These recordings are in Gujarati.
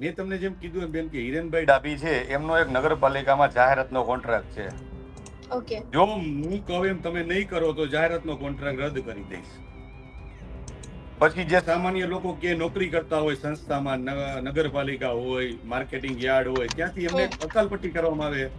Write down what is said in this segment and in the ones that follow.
મેં તમને જેમ કીધું એમ બેન કે હિરેનભાઈ ડાભી છે એમનો એક નગરપાલિકામાં જાહેરાતનો કોન્ટ્રાક્ટ છે. ઓકે જો હું કહું એમ તમે નહીં કરો તો જાહેરાતનો કોન્ટ્રાક્ટ રદ કરી દઈશ. પછી જે સામાન્ય લોકો કે નોકરી કરતા હોય સંસ્થામાં નગરપાલિકા હોય માર્કેટિંગ યાર્ડ હોય ત્યાંથી એમને અકાલપટ્ટી કરવામાં આવે.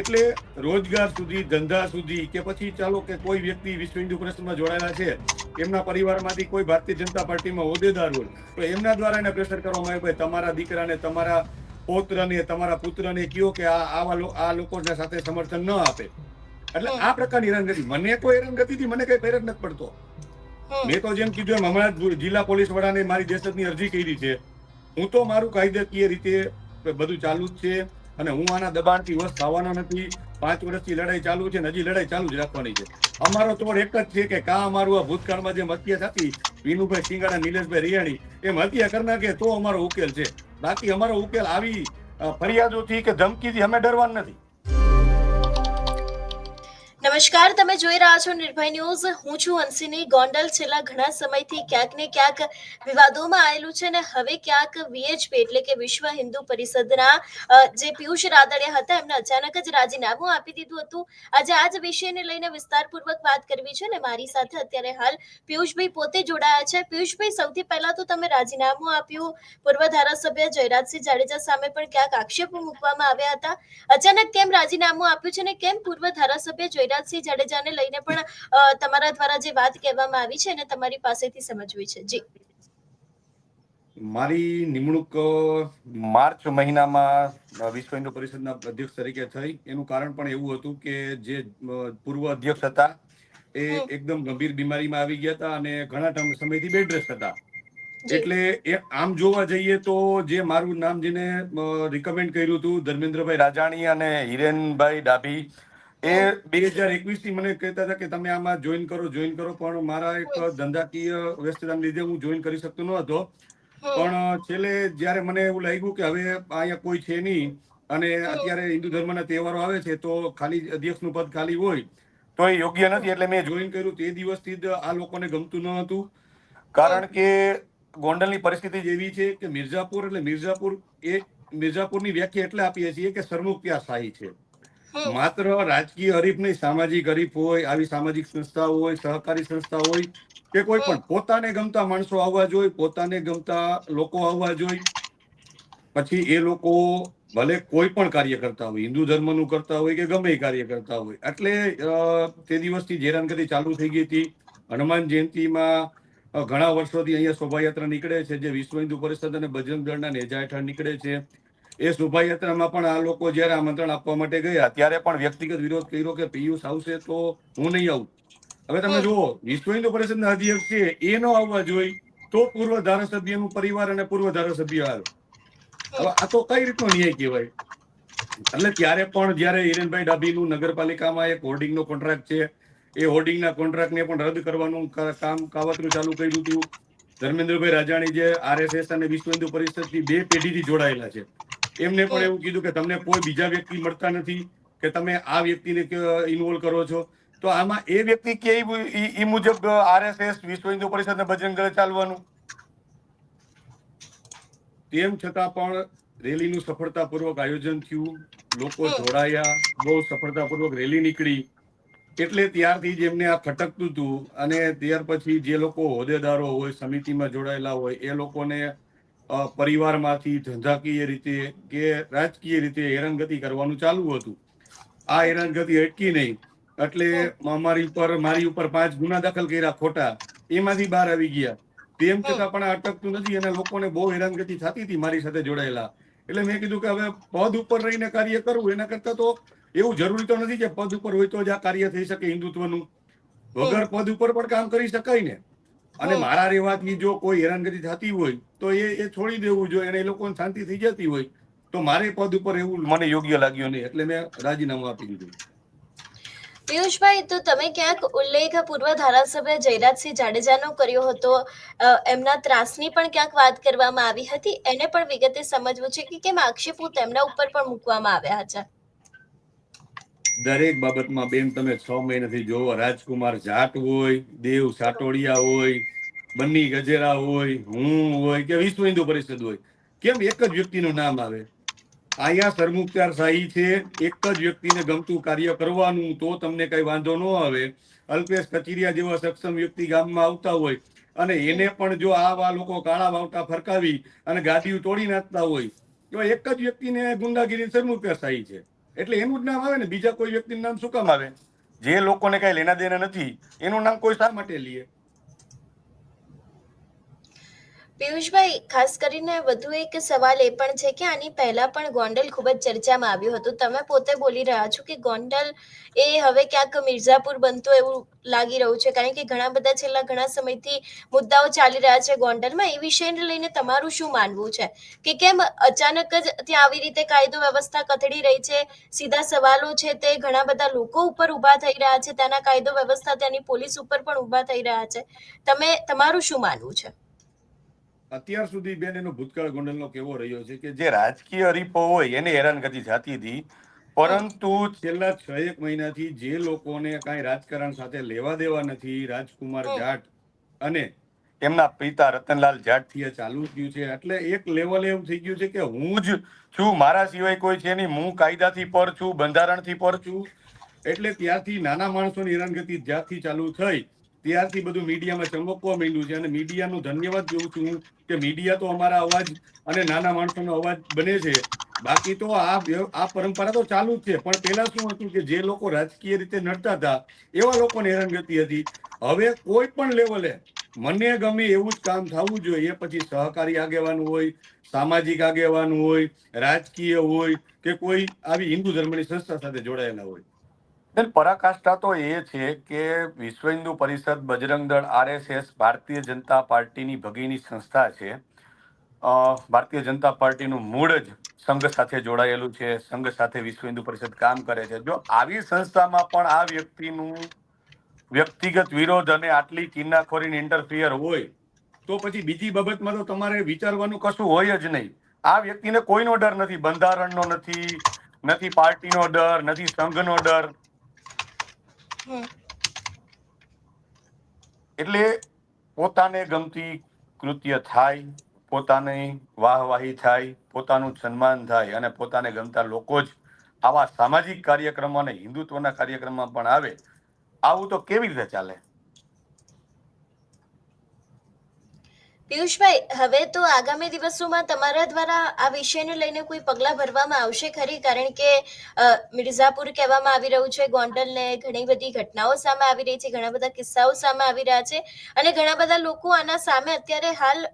એટલે રોજગાર સુધી ધંધા સુધી કે પછી ચાલો કે કોઈ વ્યક્તિ વિશ્વ હિન્દુ પરિષદમાં જોડાયેલા છે એમના પરિવારમાંથી કોઈ ભારતીય જનતા પાર્ટીમાં હોદ્દેદાર હોય તો એમના દ્વારા એને પ્રેશર કરવામાં આવે તમારા દીકરાને તમારા પૌત્રને તમારા પુત્રને કયો કે આ આવા આ લોકોના સાથે સમર્થન ન આપે. એટલે આ પ્રકારની હેરાનગતિ. મને કોઈ હેરાનગતિથી મને કઈ ફેર નથી પડતો. મેં તો જેમ કીધું એમ હમણાં જિલ્લા પોલીસ વડાને મારી દેશની અરજી કરી છે. હું તો મારું કાયદાકીય રીતે બધું ચાલુ જ છે. અને હું આના દબાણથી વસ્ત થવાનો નથી. પાંચ વર્ષથી લડાઈ ચાલુ છે હજી લડાઈ ચાલુ જ રાખવાની છે. અમારો તોડ એક જ છે કે કા અમારું આ ભૂતકાળમાં જેમ હત્યા થતી, વિનુભાઈ સિંગાડા, નિલેશભાઈ રિયાણી, એમ હત્યા કરી નાખે તો અમારો ઉકેલ છે. બાકી અમારો ઉકેલ આવી ફરિયાદોથી કે ધમકીથી અમે ડરવાનું નથી. નમસ્કાર, તમે જોઈ રહ્યા છો નિર્ભય ન્યૂઝ. હું છું અંશીની ગોંડલ. છેલ્લા ઘણા સમયથી ક્યાંક ને ક્યાંક વિવાદોમાં આવેલું છે અને હવે ક્યાંક વીએચપી એટલે કે વિશ્વ હિન્દુ પરિષદના જે પિયુષ રાદડિયા હતા, એમને અચાનક જ રાજીનામું આપી દીધું હતું. આજે આ જ વિષયને લઈને વિસ્તારપૂર્વક વાત કરવી છે ને મારી સાથે અત્યારે હાલ પિયુષભાઈ પોતે જોડાયા છે. પિયુષભાઈ, સૌથી પહેલા તો તમે રાજીનામું આપ્યું. પૂર્વ ધારાસભ્ય જયરાજસિંહ જાડેજા સામે પણ ક્યાંક આક્ષેપો મૂકવામાં આવ્યા હતા. અચાનક કેમ રાજીનામું આપ્યું છે ને કેમ પૂર્વ ધારાસભ્ય જયરાજસિંહ જાડેજાને લઈને પણ તમારા દ્વારા જે વાત કહેવામાં આવી છે એને તમારી પાસેથી સમજવી છે. જી. મારી નિમણૂક માર્ચ મહિનામાં વિશ્વ હિન્દુ પરિષદના અધ્યક્ષ તરીકે થઈ. એનું કારણ પણ એવું હતું કે જે પૂર્વ અધ્યક્ષ હતા એ એકદમ ગંભીર બીમારીમાં આવી ગયા હતા અને ઘણા સમયથી બેડ રેસ્ટ હતા. એટલે એ આમ જોવા જઈએ તો જે મારું નામ જેને રિકમેન્ડ કર્યું હતું ધર્મેન્દ્રભાઈ રાજાણી અને હિરેનભાઈ ડાભી એ બે હજાર એકવીસથી મને કહેતા હતા કે તમે આમાં જોઈન કરો જોઈન કરો પણ મારા એક ધંધાકીય વ્યસ્તતાને લીધે હું જોઈન કરી શકતો ન હતો. પણ છેલ્લે જ્યારે મને એવું લાગ્યું કે હવે અહીંયા કોઈ છે નહીં અને અત્યારે હિન્દુ ધર્મના તહેવારો આવે છે તો ખાલી અધ્યક્ષનું પદ ખાલી હોય તો એ યોગ્ય નથી એટલે મેં જોઈન કર્યું. તે દિવસથી જ આ લોકોને ગમતું ન હતું. કારણ કે ગોંડલની પરિસ્થિતિ એવી છે કે મિર્ઝાપુર એટલે મિર્ઝાપુર એ મિર્ઝાપુરની વ્યાખ્યા એટલે આપીએ છીએ કે સરમુખત્યાશાહી છે. હમ, માત્ર રાજકીય હરીફ નહીં સામાજિક હરીફ હોય આવી સામાજિક સંસ્થાઓ હોય સહકારી સંસ્થા હોય કે કોઈ પણ પોતાને ગમતા માણસો આવવા જોઈએ પોતાને ગમતા લોકો આવવા જોઈએ. પછી એ લોકો ભલે કોઈ પણ કાર્ય કરતા હોય હિન્દુ ધર્મનું કરતા હોય કે ગમે કાર્ય કરતા હોય. એટલે તે દિવસથી હેરાનગતિ ચાલુ થઈ ગઈ હતી. હનુમાન જયંતિમાં ઘણા વર્ષોથી અહીંયા શોભાયાત્રા નીકળે છે જે વિશ્વ હિન્દુ પરિષદ અને બજરંગ દળના નેજા હેઠળ નીકળે છે. એ શોભાયાત્રામાં પણ આ લોકો જ્યારે આમંત્રણ આપવા માટે ગયા ત્યારે પણ વ્યક્તિગત વિરોધ કર્યો કે પિયુષ આવશે તો હું નહીં આવું. હવે તમે. જુઓ વિશ્વ હિન્દુ પરિષદના અધ્યક્ષ છે એ ન આવવા જોઈએ તો પૂર્વ ધારાસભ્યનું પરિવાર અને પૂર્વ ધારાસભ્ય આવ્યો હવે આ તો કઈ રીતનો ન્યાય કહેવાય? એટલે ત્યારે પણ જ્યારે હિરેનભાઈ ડાભીનું નગરપાલિકામાં એક હોર્ડિંગનો કોન્ટ્રાક્ટ છે એ હોર્ડિંગના કોન્ટ્રાક્ટને પણ રદ કરવાનું કામ કાવતરું ચાલુ કર્યું હતું. ધર્મેન્દ્રભાઈ રાજાણી જે આરએસએસ અને વિશ્વ હિન્દુ પરિષદથી બે પેઢીથી જોડાયેલા છે. એમને પણ એવું કીધું કે તમને કોઈ બીજા વ્યક્તિ મળતા નથી કે તમે આ વ્યક્તિને ઇન્વોલ્વ કરો છો. તો આમાં એ વ્યક્તિ કે ઈ મુજબ આરએસએસ વિશ્વ હિન્દુ પરિષદ ને બજરંગ દળે ચાલવાનું? તેમ છતાં પણ રેલીનું સફળતાપૂર્વક આયોજન થયું. લોકો જોડાયા. બહુ સફળતાપૂર્વક રેલી નીકળી. એટલે ત્યારથી જ એમને આ ખટકતું હતું અને ત્યાર પછી જે લોકો હોદ્દેદારો હોય સમિતિમાં જોડાયેલા હોય એ લોકોને પરિવારમાંથી ધંધાકીય રીતે કે રાજકીય રીતે હેરાનગતિ કરવાનું ચાલુ હતું. આ હેરાનગતિ અટકી નહીં. એટલે અમારી ઉપર, મારી ઉપર પાંચ ગુના દાખલ કર્યા ખોટા. એમાંથી બહાર આવી ગયા. તેમ છતાં પણ અટકતું નથી અને લોકોને બહુ હેરાનગતિ થતી હતી મારી સાથે જોડાયેલા. એટલે મેં કીધું કે હવે પદ ઉપર રહીને કાર્ય કરવું એના કરતા તો એવું જરૂરી તો નથી કે પદ ઉપર હોય તો જ આ કાર્ય થઈ શકે હિન્દુત્વનું. વગર પદ ઉપર પણ કામ કરી શકાય ને. અને મારા રહેવાથી જો કોઈ હેરાનગતિ થતી હોય તો એ એ છોડી દેવું જોઈએ અને એ લોકોને શાંતિ થઈ જતી હોય તો મારે પદ ઉપર એવું મને યોગ્ય લાગ્યું નહીં એટલે મેં રાજીનામું આપી દીધું. પિયુષભાઈ તો તમે ક્યાંક ઉલ્લેખ પૂર્વ ધારાસભ્ય જયરાજસિંહ જાડેજાનો કર્યો હતો એમના ત્રાસની પણ ક્યાંક વાત કરવામાં આવી હતી? એને પણ વિગતે સમજવું છે કે કેમ આક્ષેપો તેમના ઉપર પણ મૂકવામાં આવ્યા હતા? દરેક બાબતમાં બેન, તમે છ મહિનાથી જોવો, રાજકુમાર જાટ હોય, દેવ સાટોડિયા હોય, બન્ની ગજેરા હોય, હું હોય કે વિશ્વ હિન્દુ પરિષદ હોય, કેમ એક જ વ્યક્તિનું નામ આવે? અહીંયા સરમુખત્યાર શાહી છે, એક જ વ્યક્તિને ગમતું કાર્ય કરવાનું, તો તમને કઈ વાંધો ન આવે. અલ્પેશ કચિરિયા જેવા સક્ષમ વ્યક્તિ ગામમાં આવતા હોય, અને એને પણ જો આવા લોકો કાળા વાવટા ફરકાવી અને ગાડીઓ તોડી નાખતા હોય તો એક જ વ્યક્તિને ગુંડાગીરી સરમુખત્યાર શાહી છે. એટલે એનું જ નામ આવે ને બીજા કોઈ વ્યક્તિનું નામ શું કામ આવે? જે લોકોને કઈ લેના દેના નથી, એનું નામ કોઈ શા માટે લઈએ પિયુષભાઈ, ખાસ કરીને વધુ એક સવાલ એ પણ છે કે આની પહેલા પણ ગોંડલ ખૂબ જ ચર્ચામાં આવ્યું હતું. તમે પોતે બોલી રહ્યા છો કે ગોંડલ એ હવે ક્યાંક મિર્ઝાપુર બનતો એવું લાગી રહ્યું છે. કારણ કે ઘણા બધા છેલ્લા ઘણા સમયથી મુદ્દાઓ ચાલી રહ્યા છે ગોંડલમાં. એ વિષયને લઈને તમારું શું માનવું છે? કે કેમ અચાનક જ ત્યાં આવી રીતે કાયદો વ્યવસ્થા કથળી રહી છે? સીધા સવાલો છે તે ઘણા બધા લોકો ઉપર ઊભા થઈ રહ્યા છે. ત્યાંના કાયદો વ્યવસ્થા ત્યાંની પોલીસ ઉપર પણ ઊભા થઈ રહ્યા છે. તમે, તમારું શું માનવું છે? અત્યાર સુધી બેન એનો ભૂતકાળ ગોંડલનો કેવો રહ્યો છે કે જે રાજકીય હરીફો હોય એને હેરાનગતિ જાતી હતી પરંતુ છેલ્લા છ એક મહિનાથી જે લોકોને કાંઈ રાજકારણ સાથે લેવા દેવા નથી રાજકુમાર જાટ અને એમના પિતા રતનલાલ જાટથી ચાલુ થયું છે. એટલે એક લેવલ એવું થઈ ગયું છે કે હું જ છું મારા સિવાય કોઈ છે નહીં હું કાયદાથી પર છું બંધારણથી પર છું. એટલે ત્યાંથી નાના માણસોની હેરાનગતિ જ્યાંથી ચાલુ થઈ ત્યારથી બધું મીડિયામાં ચમકવા માંડ્યું છે અને મીડિયાનું ધન્યવાદ જોઉં છું કે મીડિયા તો અમારા અવાજ અને નાના માણસોનો અવાજ બને છે. બાકી તો આ પરંપરા તો ચાલુ જ છે, પણ પહેલા શું હતું કે જે લોકો રાજકીય રીતે નડતા હતા, એવા લોકોને હેરાનગતિ હતી. હવે કોઈ પણ લેવલે મને ગમે એવું જ કામ થવું જોઈએ એ પછી સહકારી આગેવાન હોય, સામાજિક આગેવાન હોય, રાજકીય હોય, કે કોઈ આવી હિન્દુ ધર્મની સંસ્થા સાથે જોડાયેલા હોય. પરાકાષ્ઠા તો એ છે કે વિશ્વ હિન્દુ પરિષદ બજરંગ દળ આરએસએસ ભારતીય જનતા પાર્ટીની ભગીની સંસ્થા છે. ભારતીય જનતા પાર્ટીનું મૂળ જ સંઘ સાથે જોડાયેલું છે, સંઘ સાથે વિશ્વ હિન્દુ પરિષદ કામ કરે છે. જો આવી સંસ્થામાં પણ આ વ્યક્તિનું વ્યક્તિગત વિરોધ અને આટલી કિન્નાખોરીને ઇન્ટરફિયર હોય, તો પછી બીજી બાબતમાં તો તમારે વિચારવાનું કશું હોય જ નહીં. આ વ્યક્તિને કોઈનો ડર નથી, બંધારણનો નથી નથી પાર્ટીનો ડર, નથી સંઘનો ડર. એટલે પોતાને ગમતી કૃત્ય થાય, પોતાની વાહવાહી થાય, પોતાનું સન્માન થાય અને પોતાને ગમતા લોકો જ આવા સામાજિક કાર્યક્રમો અને હિન્દુત્વના કાર્યક્રમમાં પણ આવે, આવું તો કેવી રીતે ચાલે? પિયુષભાઈ, હવે તો આગામી દિવસોમાં તમારા દ્વારા આ વિષયને લઈને કોઈ પગલાં ભરવામાં આવશે ખરી? કારણ કે મિર્ઝાપુર કહેવામાં આવી રહ્યું છે, ગોંડલને ઘણી બધી ઘટનાઓ સામે આવી રહી છે, ઘણા બધા કિસ્સાઓ સામે આવી રહ્યા છે અને ઘણા બધા લોકો આના સામે અત્યારે હાલ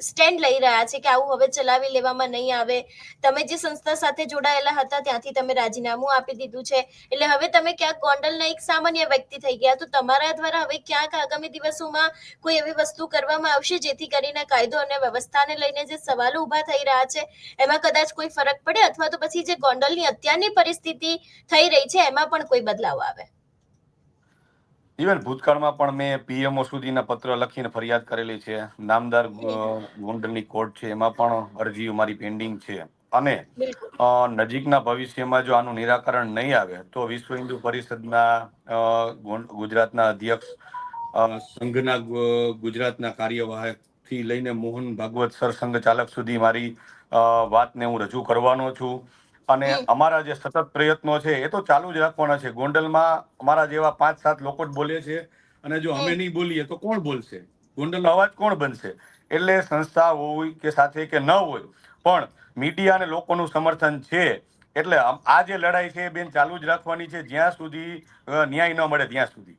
સ્ટેન્ડ લઈ રહ્યા છે કે આવું હવે ચલાવી લેવામાં નહીં આવે. તમે જે સંસ્થા સાથે જોડાયેલા હતા ત્યાંથી તમે રાજીનામું આપી દીધું છે. એટલે હવે તમે ક્યાંક ગોંડલના એક સામાન્ય વ્યક્તિ થઈ ગયા તો તમારા દ્વારા હવે ક્યાંક આગામી દિવસોમાં કોઈ એવી વસ્તુ કરવામાં આવશે જેથી કરીને કાયદો અને વ્યવસ્થાને લઈને જે સવાલો ઊભા થઈ રહ્યા છે, એમાં કદાચ કોઈ ફરક પડે અથવા તો પછી જે ગોંડલની અત્યારની પરિસ્થિતિ થઈ રહી છે, એમાં પણ કોઈ બદલાવ આવે. ઇવન ભૂતકાળમાં પણ મેં પીએમઓ સુધીના પત્ર લખીને ફરિયાદ કરેલી છે. નામદાર ગોંડલની કોર્ટ છે. એમાં પણ અરજી મારી પેન્ડિંગ છે. અને નજીકના ભવિષ્યમાં જો આનું નિરાકરણ નહીં આવે તો વિશ્વ હિન્દુ પરિષદના ગુજરાતના અધ્યક્ષ સંઘના ગુજરાતના કાર્યવાહકથી લઈને મોહન ભાગવત સરસંઘ ચાલક સુધી મારી વાતને હું રજૂ કરવાનો છું. અને અમારા જે સતત પ્રયત્નો છે એ તો ચાલુ જ રાખવાના છે. ગોંડલમાં અમારા જેવા પાંચ સાત લોકો જ બોલે છે અને જો અમે નહીં બોલીએ તો કોણ બોલશે? ગોંડલનો અવાજ કોણ બનશે? એટલે સંસ્થા હોય કે સાથે કે ન હોય પણ મીડિયા અને લોકોનું સમર્થન છે. એટલે આ જે લડાઈ છે એ બેન ચાલુ જ રાખવાની છે જ્યાં સુધી ન્યાય ન મળે ત્યાં સુધી.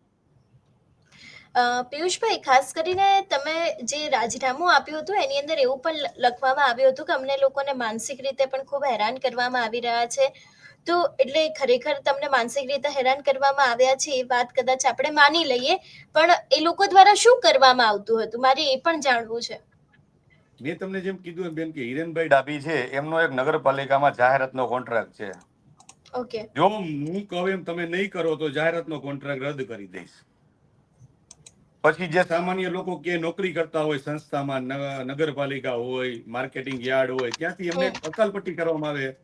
પિયુષભાઈ ખાસ કરીને તમે જે રાજીનામું આપ્યું હતું એની અંદર એવું પણ લખવામાં આવ્યું હતું કે અમને લોકોને માનસિક રીતે પણ ખૂબ હેરાન કરવામાં આવી રહ્યા છે. તો એટલે ખરેખર તમને માનસિક રીતે હેરાન કરવામાં આવ્યા છે એ વાત કદાચ આપણે માની લઈએ. પણ એ લોકો દ્વારા શું કરવામાં આવતું હતું? મારે એ પણ જાણવું છે. મેં તમને જેમ કીધું એમ બેન કે હિરેનભાઈ ડાભી છે એમનો એક નગરપાલિકામાં જાહેરાતનો કોન્ટ્રાક્ટ છે. ઓકે. જો હું કહું એમ તમે નહીં કરો તો જાહેરાતનો કોન્ટ્રાક્ટ રદ કરી દઈશ. પછી જે સામાન્ય લોકો કે નોકરી કરતા હોય સંસ્થામાં નગરપાલિકા હોય માર્કેટિંગ યાર્ડ હોય ત્યાંથી એમને અકાલપટ્ટી કરવામાં આવે.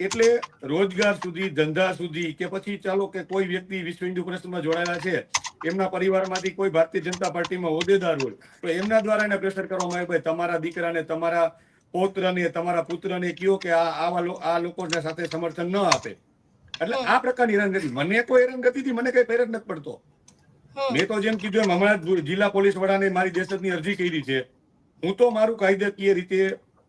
એટલે રોજગાર સુધી ધંધા સુધી કે પછી ચાલો કે કોઈ વ્યક્તિ વિશ્વ હિન્દુ પરિષદમાં જોડાયેલા છે એમના પરિવારમાંથી કોઈ ભારતીય જનતા પાર્ટીમાં હોદ્દેદાર હોય તો એમના દ્વારા એને પ્રેશર કરવામાં આવે ભાઈ તમારા દીકરાને તમારા પૌત્રને તમારા પુત્રને કયો કે આ આવા આ લોકોને સાથે સમર્થન ન આપે. એટલે આ પ્રકારની હેરાનગતિ. મને કોઈ હેરાનગતિથી મને કઈ ફેર જ નથી પડતો. મેં તો જેમ કીધું એમ હમણાં જિલ્લા પોલીસ વડાને મારી દેશની અરજી કરી છે. હું તો મારું કાયદાકીય રીતે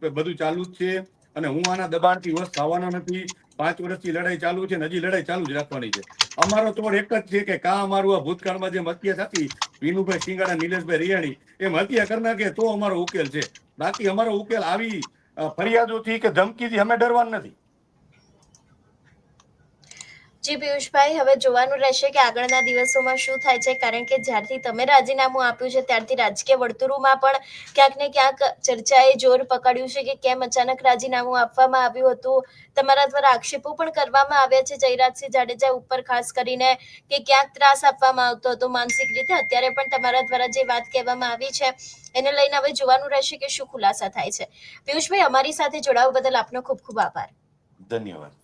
બધું ચાલુ જ છે અને હું આના દબાણથી વસ્ત થવાનો નથી. પાંચ વર્ષથી લડાઈ ચાલુ છે હજી લડાઈ ચાલુ જ રાખવાની છે. અમારો તોડ એક જ છે કે કા અમારું આ ભૂતકાળમાં જેમ હત્યા થતી, વિનુભાઈ સિંગાડા, નિલેશભાઈ રિયાણી, એમ હત્યા કરનાર કે તો અમારો ઉકેલ છે. બાકી અમારો ઉકેલ આવી ફરિયાદોથી કે ધમકીથી અમે ડરવાનું નથી. જી, પિયુષભાઈ, હવે જોવાનું રહેશે કે આગળના દિવસોમાં શું થાય છે, કારણ કે જ્યારથી તમે રાજીનામું આપ્યું છે, ત્યારથી રાજકીય વર્તુળોમાં પણ ક્યાંક ને ક્યાંક ચર્ચાએ જોર પકડ્યું છે કે કેમ અચાનક રાજીનામું આપવામાં આવ્યું હતું. તમારા દ્વારા આક્ષેપો પણ કરવામાં આવ્યા છે, જયરાજસિંહ જાડેજા ઉપર, ખાસ કરીને કે ક્યાંક ત્રાસ આપવામાં આવતો હતો માનસિક રીતે. અત્યારે પણ તમારા દ્વારા જે વાત કહેવામાં આવી છે, એને લઈને હવે જોવાનું રહેશે કે શું ખુલાસા થાય છે. પિયુષભાઈ, અમારી સાથે જોડાવા બદલ આપનો ખૂબ ખૂબ આભાર. ધન્યવાદ.